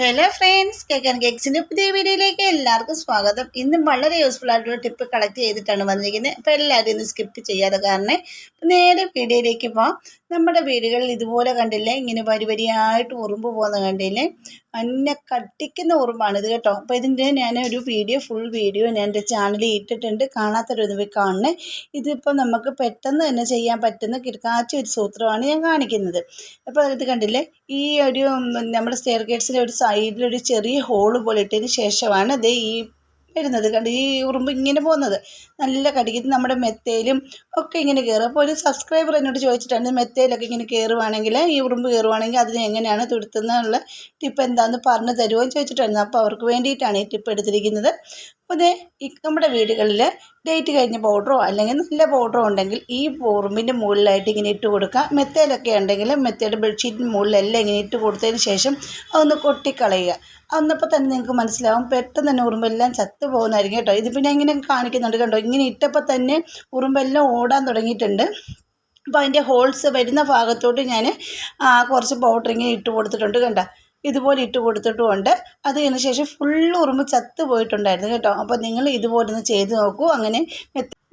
Hello friends കേക്കൻ കേക്സിന്റെ പുതിയ വീഡിയോയിലേക്ക് എല്ലാവർക്കും സ്വാഗതം. ഇന്ന് വളരെ യൂസ്ഫുൾ ആയിട്ടുള്ള ടിപ്പ് കളക്ട് ചെയ്തിട്ടാണ് വന്നിരിക്കുന്നത്. അപ്പോൾ എല്ലാവരും ഇന്ന് സ്കിപ്പ് ചെയ്യാതെ കാരണം നേരെ വീഡിയോയിലേക്ക് പോകാം നമ്മുടെ വീടുകളിൽ ഇതുപോലെ കണ്ടില്ലേ? ഇങ്ങനെ വരി വരിയായിട്ട് ഉറുമ്പ് പോകുന്ന കണ്ടില്ലേ? അന്നെ കട്ടിക്കുന്ന ഉറുമ്പാണ് ഇത് കേട്ടോ. അപ്പോൾ ഇതിന്റെ ഞാൻ ഒരു വീഡിയോ ഫുൾ വീഡിയോ ഞാൻ എന്റെ ചാനലിൽ ഇട്ടിട്ടുണ്ട്. കാണാത്തൊരു പോയി കാണണേ. ഇതിപ്പോൾ നമുക്ക് പെട്ടെന്ന് തന്നെ ചെയ്യാൻ പറ്റുന്ന കിടക്കാച്ച ഒരു സൂത്രമാണ് ഞാൻ കാണിക്കുന്നത്. അപ്പോൾ അതിനകത്ത് കണ്ടില്ലേ? ഈ ഒരു നമ്മുടെ സ്റ്റെയർ ഗേറ്റ്സിന്റെ ഒരു സൈഡിലൊരു ചെറിയ ഹോൾ പോലെ ഇട്ടതിന് ശേഷമാണ് ദേ ഈ വരുന്നത്. കണ്ട്? ഈ ഉറുമ്പ് ഇങ്ങനെ പോകുന്നത്. നല്ല കടിക്കുന്നത് നമ്മുടെ മെത്തയിലും ഒക്കെ ഇങ്ങനെ കയറും. അപ്പോൾ ഒരു സബ്സ്ക്രൈബർ എന്നോട് ചോദിച്ചിട്ടുണ്ട് മെത്തയിലൊക്കെ ഇങ്ങനെ കയറുവാണെങ്കിൽ ഈ ഉറുമ്പ് കയറുവാണെങ്കിൽ അതിനെ എങ്ങനെയാണ് തുടുത്തുന്നുള്ള ടിപ്പ് എന്താണെന്ന് പറഞ്ഞു തരുമോ എന്ന് ചോദിച്ചിട്ടായിരുന്നു. അപ്പോൾ അവർക്ക് വേണ്ടിയിട്ടാണ് ഈ ടിപ്പ് എടുത്തിരിക്കുന്നത്. അപ്പോൾ ഈ നമ്മുടെ വീടുകളിൽ ഡേറ്റ് കഴിഞ്ഞ പൗഡറോ അല്ലെങ്കിൽ നല്ല പൗഡറോ ഉണ്ടെങ്കിൽ ഈ ഉറുമ്പിന്റെ മുകളിലായിട്ട് ഇങ്ങനെ ഇട്ട് കൊടുക്കുക. മെത്തയിലൊക്കെ ഉണ്ടെങ്കിൽ മെത്തയുടെ ബെഡ്ഷീറ്റിന്റെ മുകളിലെല്ലാം ഇങ്ങനെ ഇട്ട് കൊടുത്തതിന് ശേഷം അതൊന്ന് കൊട്ടിക്കളയുക. അന്നപ്പോൾ തന്നെ നിങ്ങൾക്ക് മനസ്സിലാവും. പെട്ടെന്ന് തന്നെ ഉറുമ്പെല്ലാം ചത്തു പോകുന്നതായിരിക്കും കേട്ടോ. ഇത് പിന്നെ ഇങ്ങനെ കാണിക്കുന്നുണ്ട് കണ്ടോ? ഇങ്ങനെ ഇട്ടപ്പോൾ തന്നെ ഉറുമ്പെല്ലാം ഓടാൻ തുടങ്ങിയിട്ടുണ്ട്. അപ്പോൾ അതിന്റെ ഹോൾസ് വരുന്ന ഭാഗത്തോട്ട് ഞാൻ കുറച്ച് പൗഡർ ഇങ്ങനെ ഇട്ട് കൊടുത്തിട്ടുണ്ട് കണ്ട? ഇതുപോലെ ഇട്ട് കൊടുത്തിട്ടുമുണ്ട്. അത് കഴിഞ്ഞ ശേഷം ഫുള്ള് ഉറുമ്പ് ചത്ത് പോയിട്ടുണ്ടായിരുന്നു കേട്ടോ. അപ്പോൾ നിങ്ങൾ ഇതുപോലെ ഒന്ന് ചെയ്ത് നോക്കൂ. അങ്ങനെ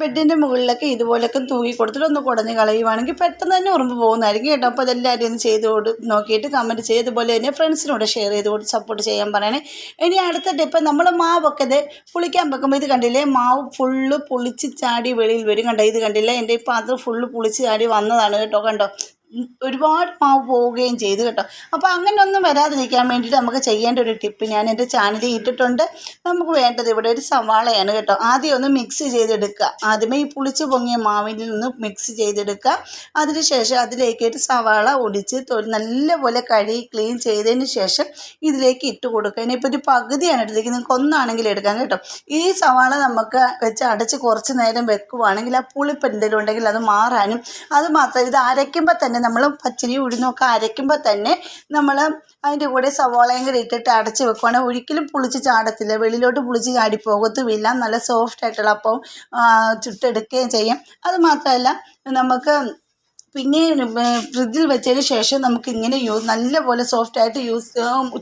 ബെഡിന്റെ മുകളിലൊക്കെ ഇതുപോലൊക്കെ തൂക്കി കൊടുത്തിട്ട് ഒന്ന് കുടഞ്ഞ് കളയുവാണെങ്കിൽ പെട്ടെന്ന് തന്നെ ഉറുമ്പ് പോകുന്നതായിരിക്കും കേട്ടോ. അപ്പോൾ അതെല്ലാവരും ഒന്ന് ചെയ്ത് കൊടു നോക്കിയിട്ട് കമന്റ് ചെയ്ത് അതുപോലെ തന്നെ ഫ്രണ്ട്സിനോട് ഷെയർ ചെയ്ത് കൊടുത്ത് സപ്പോർട്ട് ചെയ്യാൻ പറയണേ. ഇനി അടുത്ത ടിപ്പ് നമ്മൾ മാവൊക്കെ ഇത് പുളിക്കാൻ വെക്കുമ്പോൾ ഇത് കണ്ടില്ലേ? മാവ് ഫുള്ള് പുളിച്ച് ചാടി വെളിയിൽ വരും കണ്ടോ? ഇത് കണ്ടില്ലേ? എന്റെ പാത്രം ഫുള്ള് പുളിച്ച് ചാടി വന്നതാണ് കേട്ടോ കണ്ടോ? ഒരുപാട് മാവ് പോവുകയും ചെയ്തു കേട്ടോ. അപ്പോൾ അങ്ങനെ ഒന്നും വരാതിരിക്കാൻ വേണ്ടിയിട്ട് നമുക്ക് ചെയ്യേണ്ട ഒരു ടിപ്പ് ഞാൻ എന്റെ ചാനലിൽ ഇട്ടിട്ടുണ്ട്. നമുക്ക് വേണ്ടത് ഇവിടെ ഒരു സവാളയാണ് കേട്ടോ. ആദ്യം ഒന്ന് മിക്സ് ചെയ്തെടുക്കുക. ആദ്യമേ ഈ പുളിച്ച് പൊങ്ങിയ മാവിൽ നിന്ന് മിക്സ് ചെയ്തെടുക്കുക. അതിനുശേഷം അതിലേക്ക് ഒരു സവാള ഒടിച്ച് നല്ലപോലെ കഴുകി ക്ലീൻ ചെയ്തതിന് ശേഷം ഇതിലേക്ക് ഇട്ട് കൊടുക്കുക. ഇനിയിപ്പോൾ ഒരു പകുതിയാണ് എടുത്തിരിക്കുന്നത് നിങ്ങൾക്ക് ഒന്നാണെങ്കിൽ എടുക്കാൻ കേട്ടോ. ഈ സവാള നമുക്ക് വെച്ച് അടച്ച് കുറച്ച് നേരം വെക്കുവാണെങ്കിൽ ആ പുളിപ്പ് എന്തെങ്കിലും ഉണ്ടെങ്കിൽ അത് മാറാനും അത് മാത്രം ഇത് അരയ്ക്കുമ്പോൾ തന്നെ നമ്മൾ പച്ചരി ഉഴുന്നൊക്കെ അരയ്ക്കുമ്പോൾ തന്നെ നമ്മൾ അതിന്റെ കൂടെ സവാളയും കൂടി ഇട്ടിട്ട് അടച്ച് വെക്കുവാണെങ്കിൽ ഒരിക്കലും പുളിച്ച് ചാടത്തില്ല. വെളിയിലോട്ട് പുളിച്ച് ചാടി പോകത്തുമില്ല. നല്ല സോഫ്റ്റ് ആയിട്ടുള്ള അപ്പം ചുട്ടെടുക്കുകയും ചെയ്യും. അത് മാത്രമല്ല നമുക്ക് പിന്നെ ഫ്രിഡ്ജിൽ വെച്ചതിന് ശേഷം നമുക്ക് ഇങ്ങനെ യൂസ് നല്ലപോലെ സോഫ്റ്റ് ആയിട്ട് യൂസ്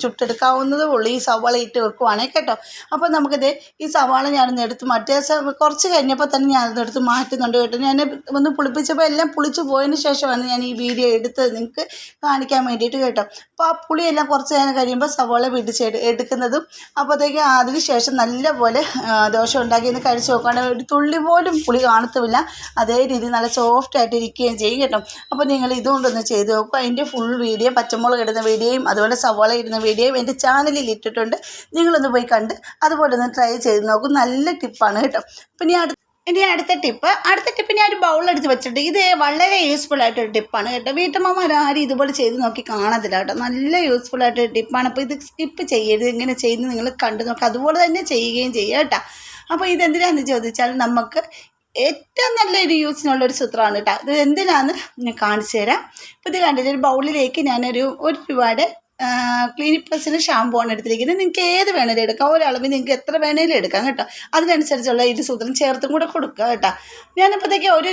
ചുട്ടെടുക്കാവുന്നതേ ഉള്ളൂ. ഈ സവാള ഇട്ട് വെക്കുവാണെങ്കിൽ കേട്ടോ. അപ്പോൾ നമുക്കിത് ഈ സവാള ഞാനൊന്ന് എടുത്ത് മറ്റേ. കുറച്ച് കഴിഞ്ഞപ്പോൾ തന്നെ ഞാനത് എടുത്ത് മാറ്റുന്നുണ്ട് കേട്ടോ. ഞാൻ ഒന്ന് പുളിപ്പിച്ചപ്പോൾ എല്ലാം പുളിച്ച് പോയതിന് ശേഷമാണ് ഞാൻ ഈ വീഡിയോ എടുത്തത് നിങ്ങൾക്ക് കാണിക്കാൻ വേണ്ടിയിട്ട് കേട്ടോ. അപ്പോൾ ആ പുളിയെല്ലാം കുറച്ച് നേരം കഴിയുമ്പോൾ സവാള പിടിച്ച് എടു- എടുക്കുന്നതും അപ്പോഴത്തേക്ക് അതിന് ശേഷം നല്ലപോലെ പോലെ ദോശ ഉണ്ടാക്കി ഒന്ന് കഴിച്ച് നോക്കുകയാണെങ്കിൽ ഒരു തുള്ളി പോലും പുളി കാണത്തുമില്ല. അതേ രീതിയിൽ നല്ല സോഫ്റ്റ് ആയിട്ട് ഇരിക്കുകയും ചെയ്യും കേട്ടോ. അപ്പോൾ നിങ്ങൾ ഇതുകൊണ്ടൊന്ന് ചെയ്ത് നോക്കുക അതിന്റെ ഫുൾ വീഡിയോ പച്ചമുളക് ഇടുന്ന വീഡിയോയും അതുപോലെ സവാള ഇടുന്ന വീഡിയോയും എന്റെ ചാനലിൽ ഇട്ടിട്ടുണ്ട്. നിങ്ങളൊന്ന് പോയി കണ്ട് അതുപോലെ ഒന്ന് ട്രൈ ചെയ്ത് നോക്കും. നല്ല ടിപ്പാണ് കേട്ടോ. അപ്പം ഇനി അടുത്ത ഇനി അടുത്ത ടിപ്പ് അടുത്ത ടിപ്പ് ഞാൻ ഒരു ബൗൾ എടുത്ത് വെച്ചിട്ടുണ്ട്. ഇത് വളരെ യൂസ്ഫുൾ ആയിട്ടൊരു ടിപ്പാണ് കേട്ടോ. വീട്ടമ്മമാർ ആരും ഇതുപോലെ ചെയ്ത് നോക്കി കാണത്തില്ല കേട്ടോ. നല്ല യൂസ്ഫുൾ ആയിട്ടൊരു ടിപ്പാണ് അപ്പോൾ ഇത് സ്കിപ്പ് ചെയ്യരുത്. ഇങ്ങനെ ചെയ്യുന്നത് നിങ്ങൾ കണ്ടു നോക്കുക അതുപോലെ തന്നെ ചെയ്യുകയും ചെയ്യുക കേട്ടോ. അപ്പോൾ ഇതെന്തിനാന്ന് ചോദിച്ചാൽ നമുക്ക് ഏറ്റവും നല്ല ഒരു യൂസിനുള്ള ഒരു സൂത്രമാണ് കേട്ടോ ഇത് എന്തിനാന്ന് ഞാൻ കാണിച്ചു തരാം. അപ്പോൾ ഇത് കണ്ടിട്ട് ഒരു ബൗളിലേക്ക് ഞാനൊരു ഒരു രൂപയുടെ ക്ലിനിക് പ്ലസിന്റെ ഷാമ്പൂ ആണ് എടുത്തിരിക്കുന്നത്. നിങ്ങൾക്ക് ഏത് വേണേലും എടുക്കാം. ഒരളവിൽ നിങ്ങൾക്ക് എത്ര വേണേലും എടുക്കാം കേട്ടോ. അതിനനുസരിച്ചുള്ള ഇത് സൂത്രം ചേർത്തും കൂടെ കൊടുക്കുക കേട്ടോ. ഞാനിപ്പോഴത്തേക്ക് ഒരു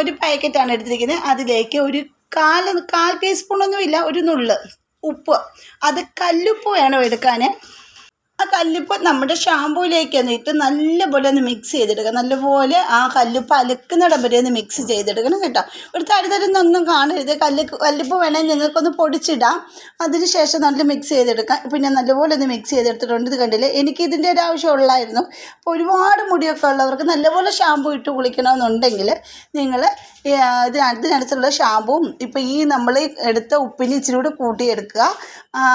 ഒരു പാക്കറ്റാണ് എടുത്തിരിക്കുന്നത്. അതിലേക്ക് ഒരു കാൽ കാൽ ടീസ്പൂണൊന്നുമില്ല ഒരു നുള്ള് ഉപ്പ്. അത് കല്ലുപ്പ് വേണം എടുക്കാൻ ആ കല്ലുപ്പ് നമ്മുടെ ഷാമ്പൂയിലേക്ക് എന്നിട്ട് നല്ലപോലെ ഒന്ന് മിക്സ് ചെയ്തെടുക്കുക. നല്ലപോലെ ആ കല്ലുപ്പ് അലക്കുന്നിടം വരെ ഒന്ന് മിക്സ് ചെയ്തെടുക്കണം കേട്ടോ. ഒരു തരുതരുന്നൊന്നും കാണരുത്. കല്ല് കല്ലുപ്പ് വേണമെങ്കിൽ നിങ്ങൾക്കൊന്ന് പൊടിച്ചിടാം. അതിന് ശേഷം നല്ല മിക്സ് ചെയ്തെടുക്കാം. പിന്നെ നല്ലപോലെ ഒന്ന് മിക്സ് ചെയ്തെടുത്തിട്ടുണ്ട്. ഇത് കണ്ടില്ലേ? എനിക്ക് ഇതിന്റെ ഒരു ആവശ്യം ഉള്ളായിരുന്നു. അപ്പോൾ ഒരുപാട് മുടിയൊക്കെ ഉള്ളവർക്ക് നല്ലപോലെ ഷാമ്പൂ ഇട്ട് കുളിക്കണമെന്നുണ്ടെങ്കിൽ നിങ്ങൾ ഇതിനടുത്തിനടുത്തുള്ള ഷാമ്പുവും ഇപ്പോൾ ഈ നമ്മൾ എടുത്ത ഉപ്പിന് ഇച്ചിരി കൂടി കൂട്ടിയെടുക്കുക.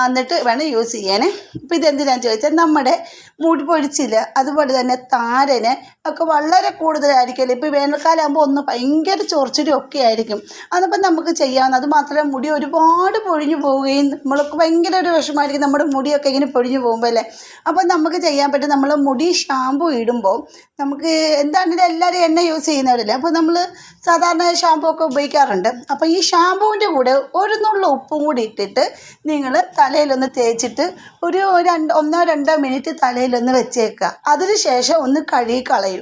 എന്നിട്ട് വേണം യൂസ് ചെയ്യാനേ ഇപ്പോൾ ഇതെന്തിനാണെന്ന് ചോദിച്ചാൽ നമ്മുടെ മുടി പൊഴിച്ചിൽ അതുപോലെ തന്നെ താരന് ഒക്കെ വളരെ കൂടുതലായിരിക്കുമല്ലോ ഇപ്പോൾ വേനൽക്കാലം ആകുമ്പോൾ ഒന്ന് ഭയങ്കര ചൊറിച്ചിലും ഒക്കെ ആയിരിക്കും. അതപ്പോൾ നമുക്ക് ചെയ്യാവുന്ന അത് മുടി ഒരുപാട് പൊഴിഞ്ഞു പോവുകയും നമ്മൾക്ക് ഭയങ്കര ഒരു വിഷമമായിരിക്കും നമ്മുടെ മുടിയൊക്കെ ഇങ്ങനെ പൊഴിഞ്ഞു പോകുമ്പോൾ അല്ലേ? അപ്പോൾ നമുക്ക് ചെയ്യാൻ പറ്റും നമ്മൾ മുടി ഷാമ്പു ഇടുമ്പോൾ നമുക്ക് എന്താണെങ്കിലും എല്ലാവരും എണ്ണ യൂസ് ചെയ്യുന്നവരല്ലേ? അപ്പോൾ നമ്മൾ സാധാരണ ഷാമ്പു ഒക്കെ ഉപയോഗിക്കാറുണ്ട്. അപ്പോൾ ഈ ഷാമ്പുവിന്റെ കൂടെ ഒരു നുള്ള ഉപ്പും കൂടി ഇട്ടിട്ട് നിങ്ങൾ തലയിലൊന്ന് തേച്ചിട്ട് ഒരു രണ്ട് ഒന്നോ രണ്ടോ മിനിറ്റ് തലയിലൊന്ന് വെച്ചേക്കുക. അതിന് ശേഷം ഒന്ന് കഴുകി കളയും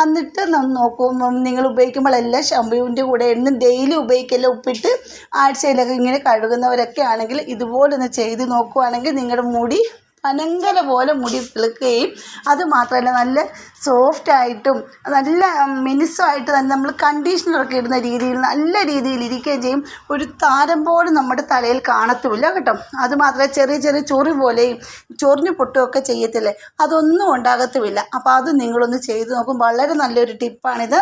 എന്നിട്ട് ന- നോക്കും നിങ്ങൾ നിങ്ങൾ ഉപയോഗിക്കുമ്പോഴെല്ലാം ഷാമ്പുവിന്റെ കൂടെ എന്നും ഡെയിലി ഉപയോഗിക്കല്ല ഉപ്പിട്ട് ആഴ്ചയിലൊക്കെ ഇങ്ങനെ കഴുകുന്നവരൊക്കെ ആണെങ്കിൽ ഇതുപോലൊന്ന് ചെയ്ത് നോക്കുവാണെങ്കിൽ നിങ്ങളുടെ മുടി പനങ്കല പോലെ മുടി കിളുക്കുകയും അത് മാത്രമല്ല നല്ല സോഫ്റ്റായിട്ടും നല്ല മിനുസമായിട്ട് തന്നെ നമ്മൾ കണ്ടീഷണറൊക്കെ ഇടുന്ന രീതിയിൽ നല്ല രീതിയിൽ ഇരിക്കുകയും ചെയ്യും. ഒരു താരം പോലും നമ്മുടെ തലയിൽ കാണത്തുമില്ല കേട്ടോ. അത് മാത്രമല്ല ചെറിയ ചെറിയ ചൊറി പോലെയും ചൊറിഞ്ഞു പൊട്ടുകയൊക്കെ ചെയ്യത്തില്ലേ? അതൊന്നും ഉണ്ടാകത്തുമില്ല. അപ്പോൾ അത് നിങ്ങളൊന്ന് ചെയ്ത് നോക്കും. വളരെ നല്ലൊരു ടിപ്പാണിത്.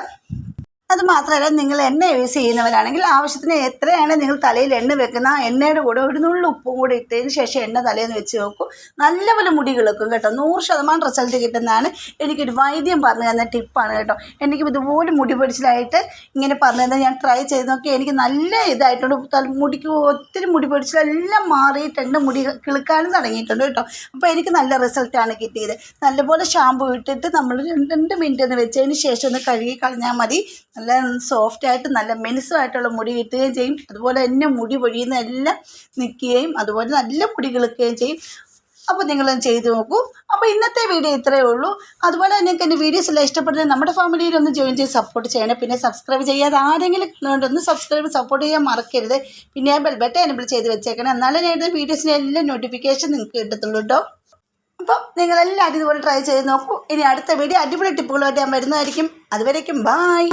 അത് മാത്രമല്ല നിങ്ങൾ എണ്ണ യൂസ് ചെയ്യുന്നവരാണെങ്കിൽ ആവശ്യത്തിന് എത്രയാണ് നിങ്ങൾ തലയിൽ എണ്ണ വെക്കുന്ന ആ എണ്ണയുടെ കൂടെ ഒരു നുള്ളു ഉപ്പും കൂടി ഇട്ടതിന് ശേഷം എണ്ണ തലേന്ന് വെച്ച് നോക്കും. നല്ലപോലെ മുടി കിളക്കും കേട്ടോ. നൂറ് ശതമാനം റിസൾട്ട് കിട്ടുന്നതാണ്. എനിക്കൊരു വൈദ്യം പറഞ്ഞു തന്ന ടിപ്പാണ് കേട്ടോ. എനിക്ക് ഇതുപോലെ മുടി പൊടിച്ചിലായിട്ട് ഇങ്ങനെ പറഞ്ഞു തന്നെ ഞാൻ ട്രൈ ചെയ്ത് നോക്കി. എനിക്ക് നല്ല ഇതായിട്ടുണ്ട്. മുടിക്ക് ഒത്തിരി മുടി പൊടിച്ചിലെല്ലാം മാറിയിട്ടുണ്ട്. മുടി കിളുക്കാനും തുടങ്ങിയിട്ടുണ്ട് കേട്ടോ. അപ്പോൾ എനിക്ക് നല്ല റിസൾട്ടാണ് കിട്ടിയത്. നല്ലപോലെ ഷാമ്പു ഇട്ടിട്ട് നമ്മൾ രണ്ട് മിനിറ്റ് ഒന്ന് വെച്ചതിന് ശേഷം ഒന്ന് കഴുകി കളഞ്ഞാൽ മതി. നല്ല സോഫ്റ്റ് ആയിട്ട് നല്ല മെലിസുമായിട്ടുള്ള മുടി കിട്ടുകയും ചെയ്യും. അതുപോലെ തന്നെ മുടി പൊഴിയുന്ന എല്ലാം നിൽക്കുകയും അതുപോലെ നല്ല മുടി കിളുക്കുകയും ചെയ്യും. അപ്പോൾ നിങ്ങളും ചെയ്തു നോക്കൂ. അപ്പോൾ ഇന്നത്തെ വീഡിയോ ഇത്രയേ ഉള്ളൂ. അതുപോലെ നിങ്ങൾക്ക് എന്റെ വീഡിയോസ് എല്ലാം ഇഷ്ടപ്പെടുന്നത് നമ്മുടെ ഫാമിലിയിൽ ഒന്ന് ജോയിൻ ചെയ്ത് സപ്പോർട്ട് ചെയ്യണം. പിന്നെ സബ്സ്ക്രൈബ് ചെയ്യാതെ ആരെങ്കിലും കണ്ടുകൊണ്ട് സബ്സ്ക്രൈബ് സപ്പോർട്ട് ചെയ്യാൻ മറക്കരുത്. പിന്നെ ബെൽ ബട്ടൺ എനബിൾ ചെയ്ത് വെച്ചേക്കണം. എന്നാലേ ഞാൻ വീഡിയോസിന്റെ എല്ലാം നോട്ടിഫിക്കേഷൻ നിങ്ങൾക്ക് കിട്ടത്തുള്ളൂ കേട്ടോ. അപ്പോൾ നിങ്ങളെല്ലാവരും ഇതുപോലെ ട്രൈ ചെയ്ത് നോക്കൂ. ഇനി അടുത്ത വീഡിയോ അടിപൊളി ടിപ്പുകളുമായിട്ട് ഞാൻ വരുന്നതായിരിക്കും. അതുവരേക്കും ബായ്